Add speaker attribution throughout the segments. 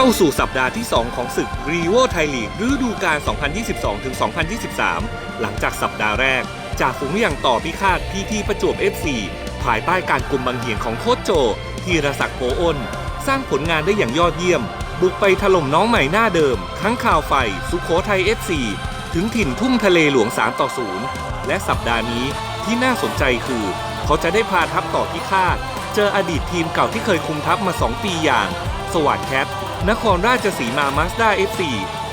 Speaker 1: เข้าสู่สัปดาห์ที่ 2 ของศึกรีโวไทยลีกฤดูกาล 2022-2023 หลังจากสัปดาห์แรก จากฝูงอย่างต่อพิฆาตพีทีประจวบ FC ภายใต้การกลุ่มบังเหียนของโคชโจธีรศักดิ์โปอ้น สร้างผลงานได้อย่างยอดเยี่ยม บุกไปถล่มน้องใหม่หน้าเดิม ทั้งข่าวไฟ สุโขทัย FC ถึงถิ่นทุ่งทะเลหลวง 3 ต่อ 0 และสัปดาห์นี้ที่น่าสนใจคือ เขาจะได้พาทัพต่อพิฆาตเจออดีตทีมเก่าที่เคยคุมทัพมา 2 ปีอย่าง สวัสดแคท นครราชสีมามาสด้า FC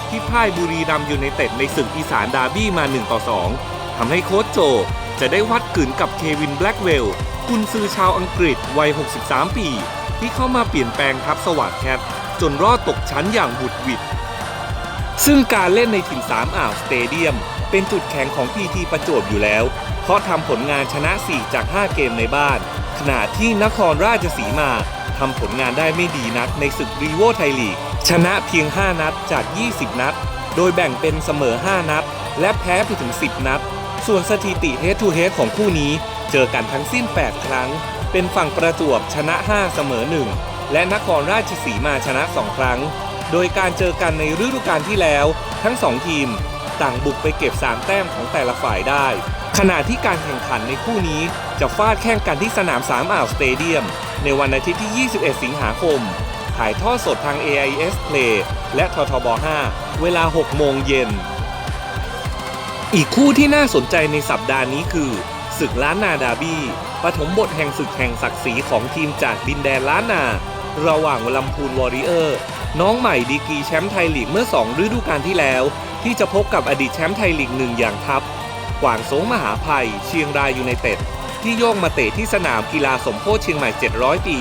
Speaker 1: ที่พ่ายบุรีรัมยูไนเต็ดในศึกอีสานดาร์บี้มา 1 ต่อ 2 ทำให้โค้ชโจ จะได้วัดกึนกับเควินแบล็กเวลกุนซือชาวอังกฤษวัย 63 ปี ที่เข้ามาเปลี่ยนแปลงทัพสวัสดแคทจนรอดตกชั้นอย่างบุดหวิดซึ่งการเล่นในถิ่นสามอ่าวสเตเดียม เป็นจุดแข็งของพีทีประจวบอยู่แล้ว เพราะทำผลงานชนะ 4 จาก 5 เกมในบ้าน ขณะที่นครราชสีมา ทำผลงานได้ไม่ดีนักในศึกรีโวไทยลีก ชนะเพียง 5 นัดจาก 20 นัด โดยแบ่งเป็นเสมอ 5 นัด และแพ้ไปถึง 10 นัด ส่วนสถิติ Head to Head ของคู่นี้ เจอกันทั้งสิ้น 8 ครั้ง เป็นฝั่งประจวบชนะ 5 เสมอ 1 และนครราชสีมาชนะ 2 ครั้ง โดยการเจอกันในฤดูกาลที่แล้ว ทั้ง 2 ทีม ต่างบุกไปเก็บ 3 แต้มของแต่ละฝ่ายได้ ขณะที่การแข่งขันในคู่นี้จะฟาดแข่งกันที่สนาม3อ่าวสเตเดียม ในวันอาทิตย์ที่ 21 สิงหาคม ถ่ายทอดสดทาง AIS Play และททบ 5 เวลา 6 โมงเย็น อีกคู่ที่น่าสนใจในสัปดาห์นี้คือ ศึกล้านนาดาบี้ปฐมบทแห่งศึกแห่งศักดิ์ศรีของทีมจากดินแดนล้านนา ระหว่างลำพูนวอริเออร์ น้องใหม่ดีกีแชมป์ไทยลีกเมื่อ 2 ฤดูกาลที่แล้ว ที่จะพบกับอดีตแชมป์ไทยลีกหนึ่งอย่างทัพ กวางสงมหาภัย เชียงรายยูไนเต็ดที่โยกมาเตะที่สนามกีฬาสมโพธิเชียงใหม่ 700 ปี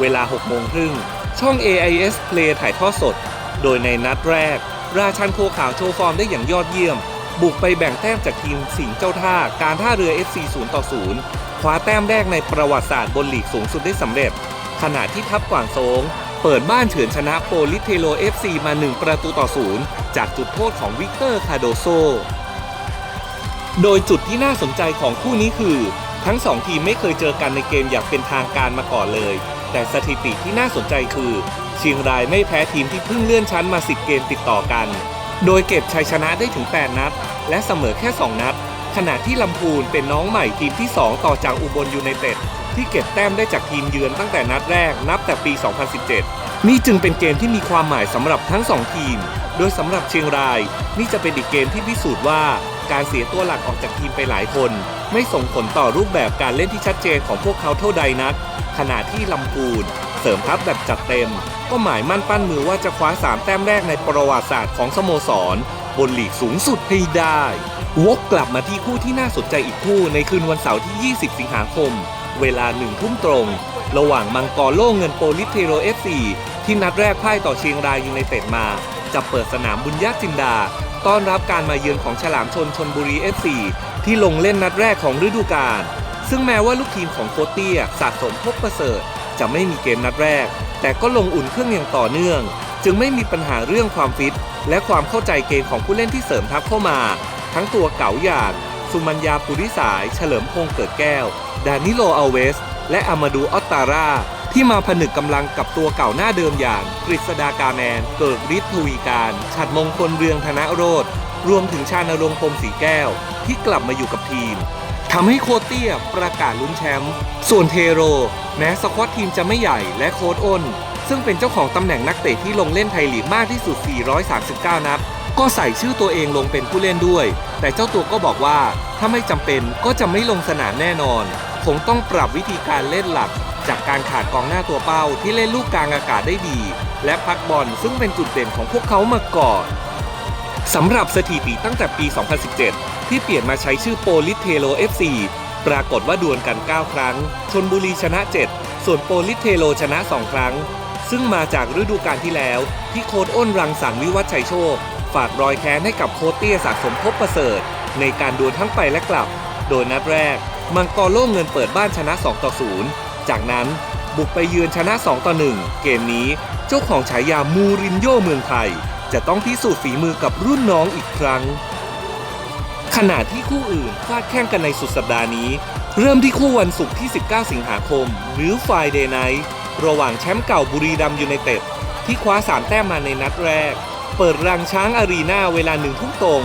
Speaker 1: เวลา 6 โมงครึ่ง ช่อง AIS Play ถ่ายทอดสด โดยในนัดแรก ราชันโคขาวโชว์ฟอร์มได้อย่างยอดเยี่ยม บุกไปแบ่งแต้มจากทีมสิงห์เจ้าท่าการท่าเรือ FC 0ต่อ0คว้าแต้มแรกในประวัติศาสตร์บนลีกสูงสุดได้สำเร็จ ขณะที่ทัพกวางโซงเปิดบ้านเฉือนชนะโปลิเทโล FC มา 1 ประตูต่อ0จากจุดโทษของวิกเตอร์คาโดโซ โดยจุดที่น่าสนใจของคู่นี้คือ ทั้ง2ทีมไม่เคยเจอกันในเกมอย่างเป็นทางการมาก่อนเลย แต่สถิติที่น่าสนใจคือ เชียงรายไม่แพ้ทีมที่เพิ่งเลื่อนชั้นมา 10 เกมติดต่อกัน โดยเก็บชัยชนะได้ถึง 8 นัด และเสมอแค่ 2 นัด ขณะที่ลำพูนเป็นน้องใหม่ทีมที่ 2 ต่อจากอุบลยูไนเต็ดที่เก็บแต้มได้จากทีมเยือนตั้งแต่นัดแรกนับแต่ปี 2017 นี่จึงเป็นเกมที่มีความหมายสำหรับทั้ง 2 ทีม โดยสำหรับเชียงราย นี่จะเป็นอีกเกมที่พิสูจน์ว่า การเสียตัวหลักออกจากทีมไปหลายคน ไม่ส่งผลต่อรูปแบบการเล่นที่ชัดเจนของพวกเขาเท่าใดนัก ขณะที่ลำพูนเสริมทัพแบบจัดเต็ม ก็หมายมั่นปั้นมือว่าจะคว้า 3 แต้มแรกในประวัติศาสตร์ของสโมสร บนลีกสูงสุดให้ได้ วกกลับมาที่คู่ที่น่าสนใจอีกคู่ในคืนวันเสาร์ที่ 20 สิงหาคม เวลาหนึ่งทุ่มตรง ระหว่างมังกรโล่เงินโปลิสเทโร FC ที่นัดแรกพ่ายต่อเชียงรายยูไนเต็ดมาจะเปิดสนามบุญญาจินดา ต้อนรับการมาเยือนของฉลามชนชนบุรี FC ที่ลงเล่นนัดแรกของฤดูกาลซึ่งแม้ว่าลูกทีมของโคชเตี้ยสะสมพบประเสริฐ จะไม่มีเกมนัดแรก แต่ก็ลงอุ่นเครื่องอย่างต่อเนื่อง จึงไม่มีปัญหาเรื่องความฟิต และความเข้าใจเกมของผู้เล่นที่เสริมทัพเข้ามา ทั้งตัวเก๋าอย่างสุมัญญาปุริสาย เฉลิมพงษ์เกิดแก้ว ดานิโลอัลเวส และอามาดูออตตารา ที่มาผนึกกำลังกับตัวเก่าหน้าเดิมอย่าง กฤษดากาแมน เกิดฤทธิ์ทวีการ ฉัดมงคลเรืองธนโรธรวมถึงชาณรงค์พรมสีแก้ว ที่กลับมาอยู่กับทีมทำให้โคเตียประกาศลุ้นแชมป์ส่วนเทโร แม้สควอตทีมจะไม่ใหญ่และโค้ดอ้น ซึ่งเป็นเจ้าของตำแหน่งนักเตะที่ลงเล่นไทยลีกมากที่สุด 439 นัดก็ใส่ชื่อตัวเองลงเป็นผู้เล่นด้วย แต่เจ้าตัวก็บอกว่าถ้าไม่จำเป็นก็จะไม่ลงสนามแน่นอนคงต้องปรับวิธีการเล่นหลัก จากการขาดกองหน้าตัวเป้าที่เล่นลูกกลางอากาศได้ดี และพักบอลซึ่งเป็นจุดเด่นของพวกเขามาก่อนสำหรับสถิติตั้งแต่ปี 2017 ที่เปลี่ยนมาใช้ชื่อโปลิสเทโล FC ปรากฏว่าดวลกัน 9 ครั้ง ชนบุรีชนะ 7 ส่วนโปลิสเทโลชนะ 2 ครั้ง ซึ่งมาจากฤดูกาลที่แล้ว ที่โค้ดอ้นรังสรรค์วิวัฒชัยโชค ฝากรอยแค้นให้กับโค้ดเตี้ยสะสมภพประเสริฐ ในการดวลทั้งไปและกลับ โดยนัดแรก มังกรโล่งเงินเปิดบ้านชนะ 2 ต่อ 0 จากนั้นบุกไปเยือนชนะ 2 ต่อ 1 เกมนี้เจ้าของฉายามูรินโญ่เมืองไทย จะต้องพิสูจน์ฝีมือกับรุ่นน้องอีกครั้ง ขณะที่คู่อื่นฟาดแข่งกันในสุดสัปดาห์นี้ เริ่มที่คู่วันศุกร์ที่ 19 สิงหาคม หรือ Friday Night ระหว่างแชมป์เก่าบุรีรัมยูไนเต็ดที่คว้า 3 แต้มมาในนัดแรก เปิดรังช้างอารีนาเวลาหนึ่งทุ่มตรง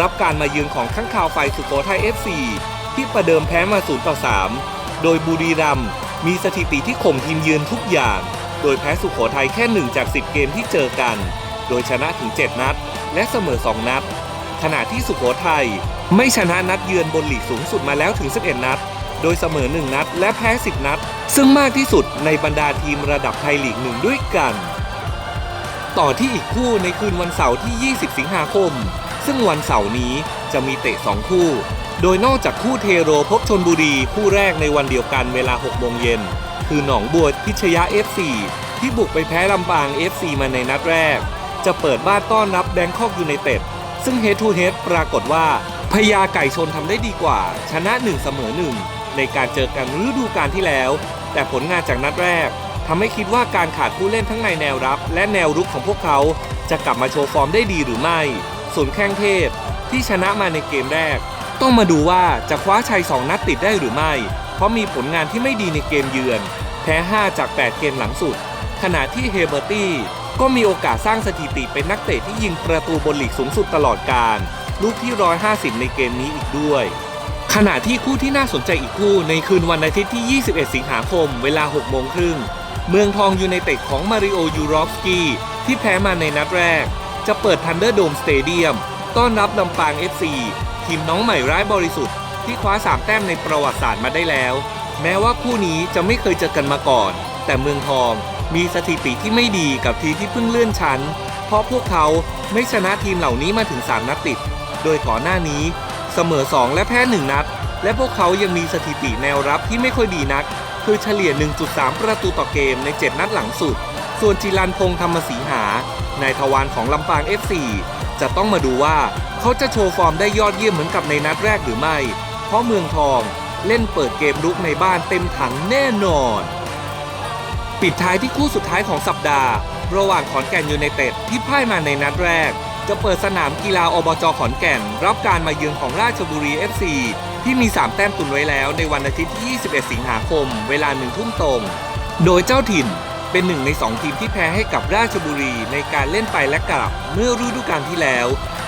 Speaker 1: รับการมาเยือนของข้างข่าวไฟสุโขทัย FC ที่ประเดิมแพ้มา 0 ต่อ 3 โดยบุรีรัม มีสถิติที่ข่มทีมเยือนทุกอย่าง โดยแพ้สุโขทัยแค่ 1 จาก 10 เกมที่เจอกัน โดยชนะถึง 7 นัด และเสมอ 2 นัด ขณะที่สุโขทัยไม่ชนะนัดเยือนบนหลีกสูงสุดมาแล้วถึง 11 นัด โดยเสมอ 1 นัด และแพ้ 10 นัด ซึ่งมากที่สุดในบรรดาทีมระดับไทยลีกหนึ่งด้วยกัน ต่อที่อีกคู่ในคืนวันเสาร์ที่ 20 สิงหาคม ซึ่งวันเสาร์นี้จะมีเตะ 2 คู่ โดยนอกจากคู่เทโรพบชนบุรีคู่แรกในวันเดียวกันเวลา 6 โมงเย็น คือหนองบัวพิชยะ FC ที่บุกไปแพ้ลำปาง FC มาในนัดแรก จะเปิดบ้านต้อนรับแบงคอกยูไนเต็ดซึ่งเฮ d ทูเฮดปรากฏว่าพญาไก่ชนทำได้ดีกว่า ชนะ 1 เสมอ 1 ในการเจอกันฤดูกาลที่แล้ว แต่ผลงานจากนัดแรกทำให้คิดว่าการขาดผู้เล่นทั้งในแนวรับ และแนวรุกของพวกเขาจะกลับมาโชว์ฟอร์มได้ดีหรือไม่ ส่วนแข้งเทพที่ชนะมาในเกมแรก ต้องมาดูว่าจะคว้าชัย 2 นัดติดได้หรือไม่ เพราะมีผลงานที่ไม่ดีในเกมเยือน แพ้ 5 จาก 8 เกมหลังสุด ขณะที่เฮเบอร์ตี้ก็มีโอกาสสร้างสถิติเป็นนักเตะที่ยิงประตูบนลีกสูงสุดตลอดการ ลูกที่ 150 ในเกมนี้อีกด้วย ขณะที่คู่ที่น่าสนใจอีกคู่ในคืนวันอาทิตย์ที่ 21 สิงหาคม เวลา 6 โมงครึ่ง เมืองทองยูไนเต็ดของมาริโอ ยูรอฟสกี้ที่แพ้มาในนัดแรก จะเปิดทันเดอร์โดมสเตเดียมต้อนรับลำปาง FC ทีมน้องใหม่ร้ายบริสุทธิ์ที่คว้า3แต้มในประวัติศาสตร์มาได้แล้ว แม้ว่าคู่นี้จะไม่เคยเจอกันมาก่อน แต่เมืองทองมีสถิติที่ไม่ดีกับทีมที่เพิ่งเลื่อนชั้น เพราะพวกเขาไม่ชนะทีมเหล่านี้มาถึง 3 นัดติด โดยก่อนหน้านี้ เสมอ 2 และแพ้ 1 นัด และพวกเขายังมีสถิติแนวรับที่ไม่ค่อยดีนัก คือเฉลี่ย 1.3 ประตูต่อเกมใน 7 นัดหลังสุด ส่วนจิรันพงษ์ธรรมศรีหานายทวารของลำปาง FC จะต้องมาดูว่า เขาจะโชว์ฟอร์มได้ยอดเยี่ยมเหมือนกับในนัดแรกหรือไม่ เพราะเมืองทองเล่นเปิดเกมรุกในบ้านเต็มถังแน่นอน ปิดท้ายที่คู่สุดท้ายของสัปดาห์ ระหว่างขอนแก่นยูไนเต็ดที่พ่ายมาในนัดแรก จะเปิดสนามกีฬาอบจขอนแก่น รับการมาเยือนของราชบุรี FC ที่มี 3 แต้มตุนไว้แล้วในวันอาทิตย์ที่ 21 สิงหาคม เวลาหนึ่งทุ่มตรง โดยเจ้าถิ่นเป็นหนึ่งใน 2 ทีมที่แพ้ให้กับราชบุรีในการเล่นไปและกลับเมื่อฤดูกาลที่แล้ว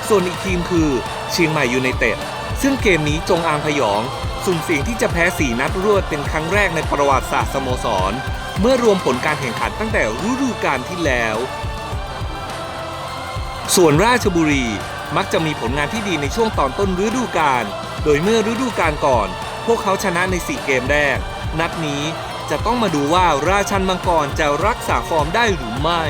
Speaker 1: ส่วนอีกทีมคือเชียงใหม่ยูไนเต็ดซึ่งเกมนี้จงอางพยอง สุ่มเสี่ยงที่จะแพ้ 4 นัดรวดเป็นครั้งแรกในประวัติศาสตร์สโมสร เมื่อรวมผลการแข่งขันตั้งแต่ฤดูกาลที่แล้ว ส่วนราชบุรีมักจะมีผลงานที่ดีในช่วงตอนต้นฤดูกาล โดยเมื่อฤดูกาลก่อน พวกเขาชนะใน 4 เกมแรก นัดนี้จะต้องมาดูว่าราชันมังกรจะรักษาฟอร์มได้หรือไม่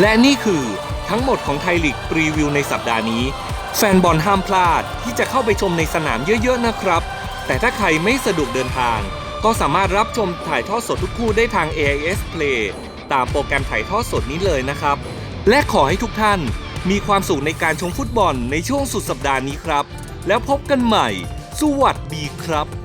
Speaker 1: และนี่คือ ทั้งหมดของไทยลีกปรีวิวในสัปดาห์นี้ แฟนบอลห้ามพลาดที่จะเข้าไปชมในสนามเยอะๆนะครับ แต่ถ้าใครไม่สะดวกเดินทาง ก็สามารถรับชมถ่ายทอดสดทุกคู่ได้ทาง AIS Play ตามโปรแกรมถ่ายทอดสดนี้เลยนะครับ และขอให้ทุกท่านมีความสุขในการชมฟุตบอลในช่วงสุดสัปดาห์นี้ครับ แล้วพบกันใหม่ สวัสดีครับ